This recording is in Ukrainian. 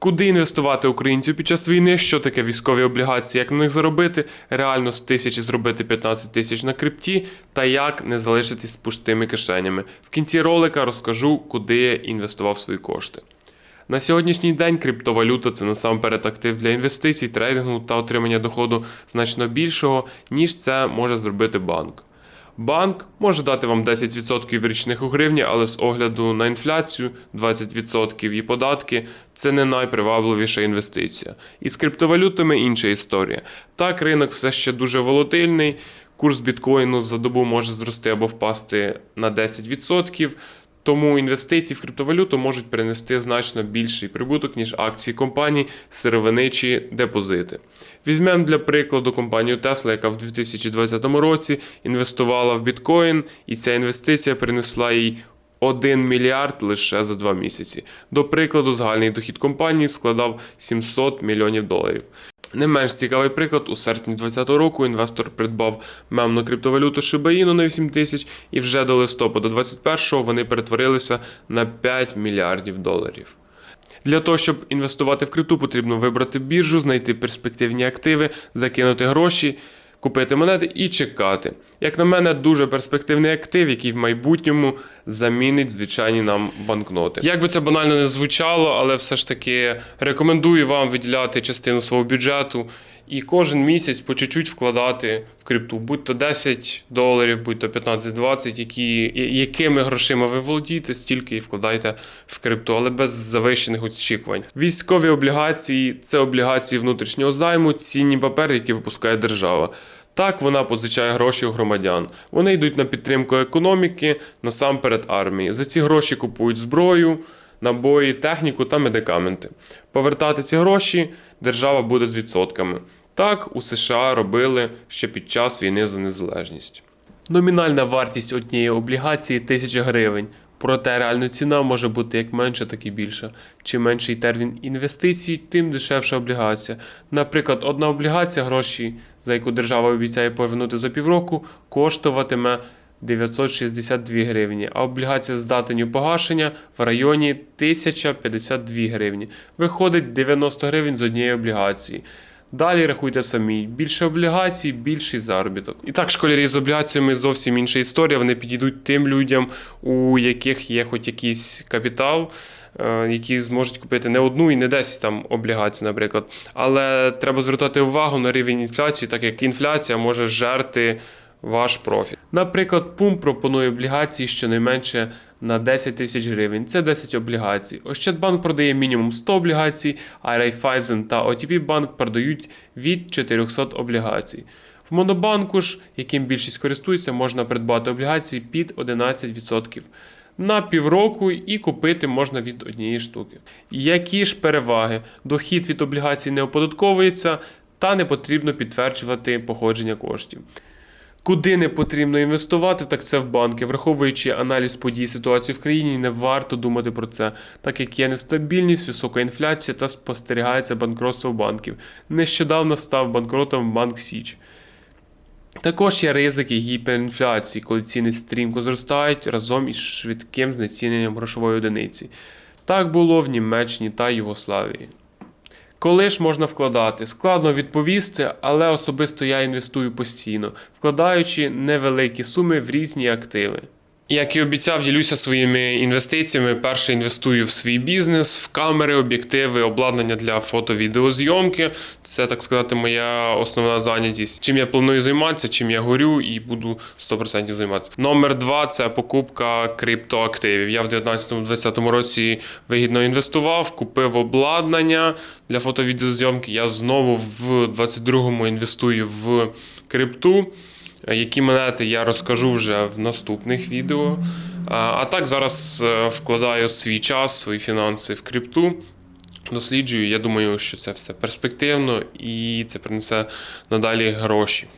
Куди інвестувати українцю під час війни? Що таке військові облігації? Як на них заробити? Реально з тисячі зробити 15 тисяч на крипті, та як не залишитись з пустими кишенями. В кінці ролика розкажу, куди я інвестував свої кошти. На сьогоднішній день криптовалюта це насамперед актив для інвестицій, трейдингу та отримання доходу значно більшого, ніж це може зробити банк. Банк може дати вам 10% річних у гривні, але з огляду на інфляцію 20% і податки це не найпривабливіша інвестиція. І з криптовалютами інша історія. Так, ринок все ще дуже волатильний. Курс біткоїну за добу може зрости або впасти на 10%. Тому інвестиції в криптовалюту можуть принести значно більший прибуток, ніж акції компаній, сировини чи депозити. Візьмемо для прикладу компанію Tesla, яка в 2020 році інвестувала в біткоін, і ця інвестиція принесла їй 1 мільярд лише за 2 місяці. До прикладу, загальний дохід компанії складав 700 мільйонів доларів. Не менш цікавий приклад, у серпні 2020 року інвестор придбав мемну криптовалюту Шибаїну на 8 тисяч, і вже до листопада 2021 вони перетворилися на 5 мільярдів доларів. Для того, щоб інвестувати в крипту, потрібно вибрати біржу, знайти перспективні активи, закинути гроші, купити монети і чекати. Як на мене, дуже перспективний актив, який в майбутньому замінить звичайні нам банкноти. Як би це банально не звучало, але все ж таки рекомендую вам виділяти частину свого бюджету і кожен місяць по чуть-чуть вкладати в крипту, будь то 10 доларів, будь то 15-20, які, якими грошима ви володієте, стільки і вкладайте в крипту, але без завищених очікувань. Військові облігації це облігації внутрішнього займу, цінні папери, які випускає держава. Так, вона позичає гроші у громадян. Вони йдуть на підтримку економіки, насамперед армії. За ці гроші купують зброю, набої, техніку та медикаменти. Повертати ці гроші держава буде з відсотками. Так у США робили ще під час війни за незалежність. Номінальна вартість однієї облігації 1000 гривень. Проте реальна ціна може бути як менша, так і більша. Чим менший термін інвестицій, тим дешевша облігація. Наприклад, одна облігація гроші, за яку держава обіцяє повернути за півроку, коштуватиме 962 гривні, а облігація з датиню погашення в районі 1052 гривні. Виходить 90 гривень з однієї облігації. Далі рахуйте самі, більше облігацій, більший заробіток. І так, школярі з облігаціями зовсім інша історія. Вони підійдуть тим людям, у яких є хоч якийсь капітал, е, які зможуть купити не одну і не 10 там облігацій, наприклад. Але треба звертати увагу на рівень інфляції, так як інфляція може жерти ваш профіт. Наприклад, ПУМ пропонує облігації щонайменше на 10 тисяч гривень. Це 10 облігацій. Ощадбанк продає мінімум 100 облігацій, а Райфайзен та OTP банк продають від 400 облігацій. В Монобанку ж, яким більшість користується, можна придбати облігації під 11%. На півроку і купити можна від однієї штуки. Які ж переваги? Дохід від облігацій не оподатковується та не потрібно підтверджувати походження коштів. Куди не потрібно інвестувати, так це в банки. Враховуючи аналіз подій ситуації в країні, не варто думати про це, так як є нестабільність, висока інфляція та спостерігається банкротство банків. Нещодавно став банкротом банк Січ. Також є ризики гіперінфляції, коли ціни стрімко зростають разом із швидким знеціненням грошової одиниці. Так було в Німеччині та Югославії. Коли ж можна вкладати? Складно відповісти, але особисто я інвестую постійно, вкладаючи невеликі суми в різні активи. Як і обіцяв, ділюся своїми інвестиціями. Перше інвестую в свій бізнес, в камери, об'єктиви, обладнання для фото-відеозйомки. Це так сказати, моя основна зайнятість. Чим я планую займатися, чим я горю і буду 100% займатися. Номер два це покупка криптоактивів. Я в 2019-2020 році вигідно інвестував, купив обладнання для фото-відеозйомки. Я знову в 22-му інвестую в крипту. Які монети я розкажу вже в наступних відео. А, А так зараз е, вкладаю свій час, свої фінанси в крипту. Досліджую. Я думаю, що це все перспективно і це принесе надалі гроші.